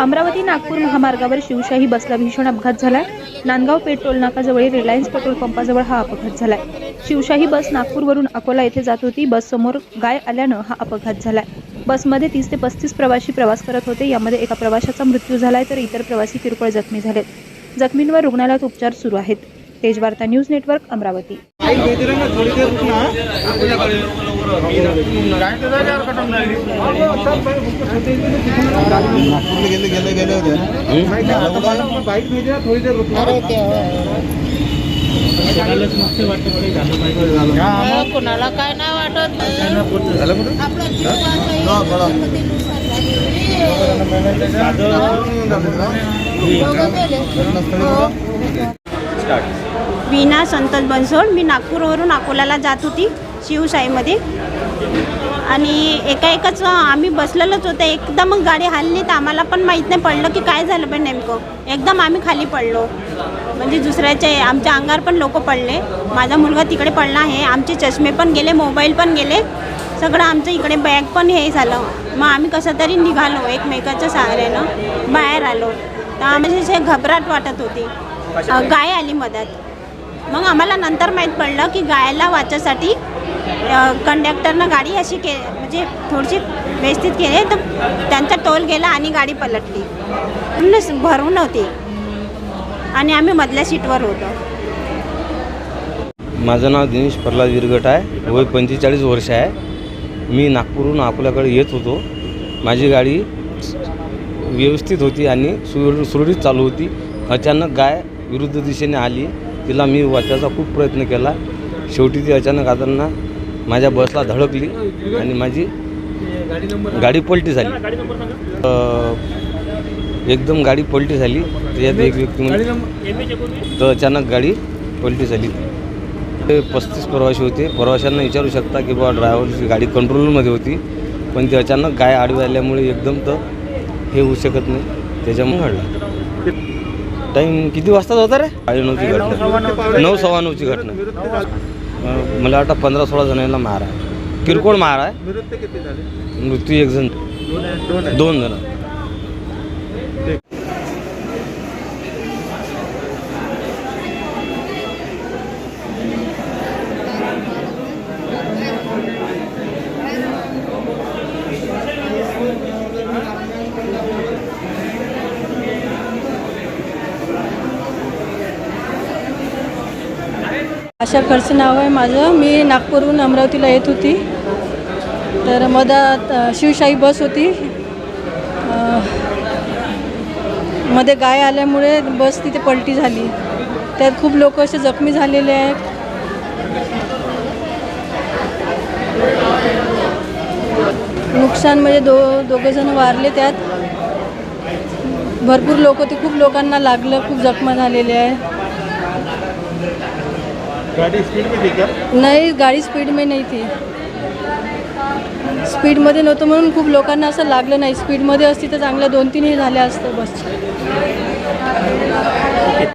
अमरावती नागपूर महामार्गावर शिवशाही बसला भीषण अपघात झालाय. नांदगाव पेठ टोल नाकाजवळील रिलायन्स पेट्रोल पंपाजवळ हा अपघात झालाय. शिवशाही बस नागपूरवरून अकोला येथे जात होती. बस समोर गाय आल्यानं हा अपघात झालाय. बसमध्ये तीस ते पस्तीस प्रवासी प्रवास करत होते. यामध्ये एका प्रवाशाचा मृत्यू झालाय तर इतर प्रवासी किरकोळ जखमी झालेत. जखमींवर रुग्णालयात उपचार सुरू आहेत. Tejvarta news network Amravati. नागपूरला गेले गेले गेले होते कोणाला काय नाही वाटत. झालं कुठं हा. वीणा संतोष बनसोड. मी नागपूरवरून अकोल्याला जात होती. शिवशाहीमध्ये. आणि एका एकच आम्ही बसलेलोच होते. एकदम गाडी हल्ली तर आम्हाला पण माहीत नाही पडलं की काय झालं पण नेमकं. एकदम आम्ही खाली पडलो. म्हणजे दुसऱ्याचे आमच्या अंगावर पण लोक पडले. माझा मुलगा तिकडे पडला आहे. आमचे चष्मे पण गेले मोबाईल पण गेले. सगळं आमचं इकडे बॅग पण हे झालं. मग आम्ही कसं तरी निघालो एकमेकाच्या सहाऱ्यानं. बाहेर आलो. तर आम्हाला असे घबराट वाटत होती. गाय आली मदत. मग आम्हाला नंतर माहीत पडलं की गायला वाचासाठी कंडक्टरनं गाडी अशी के म्हणजे थोडीशी व्यवस्थित केली तर त्यांचा टोल गेला आणि गाडी पलटली. पूर्ण भरून होती आणि आम्ही मधल्या सीटवर होतो. माझं नाव दिनेश प्रल्हाद विरगट आहे. वय पंचेचाळीस वर्ष आहे. मी नागपूरहून अकोल्याकडे येत होतो. माझी गाडी व्यवस्थित होती आणि सुर सुरळीत चालू होती. अचानक गाय विरुद्ध दिशेने आली. तिला मी वाचायचा खूप प्रयत्न केला. शेवटी ती अचानक आताना माझ्या बसला धडकली आणि माझी गाडी पलटी झाली. एकदम गाडी पलटी झाली. त्याच्यात एक व्यक्ती म्हणजे तर अचानक गाडी पलटी झाली. ते पस्तीस प्रवासी होते. प्रवाशांना विचारू शकता की बाबा ड्रायव्हरची गाडी कंट्रोलमध्ये होती. पण ते अचानक गाय आडवी आल्यामुळे एकदम तर हे होऊ शकत नाही. त्याच्यामुळे घडलं. टाईम किती वाजता होता रे? साडे नऊची घटना. नऊ सव्वा नऊची घटना. मला वाटतं पंधरा सोळा जणांना मार आहे. किरकोळ मार आहे. मृत्यू एक जण. दोन जण. आशा खर्च नाव आहे माझं. मी नागपूरहून अमरावतीला येत होती. तर मधात शिवशाही बस होती. मध्ये गाय आल्यामुळे बस तिथे पलटी झाली. त्यात खूप लोक असे जखमी झालेले आहेत. नुकसान म्हणजे दो दोघंजण वारले त्यात. भरपूर लोक ते खूप लोकांना लागलं. खूप जखमा झालेले आहे गाडी स्पीड में थी क्या नाही गाडी स्पीड में नाही थी स्पीडमध्ये नव्हतं म्हणून खूप लोकांना असं लागलं नाही. स्पीडमध्ये असती तर चांगलं दोन तीनही झाल्या असतं बस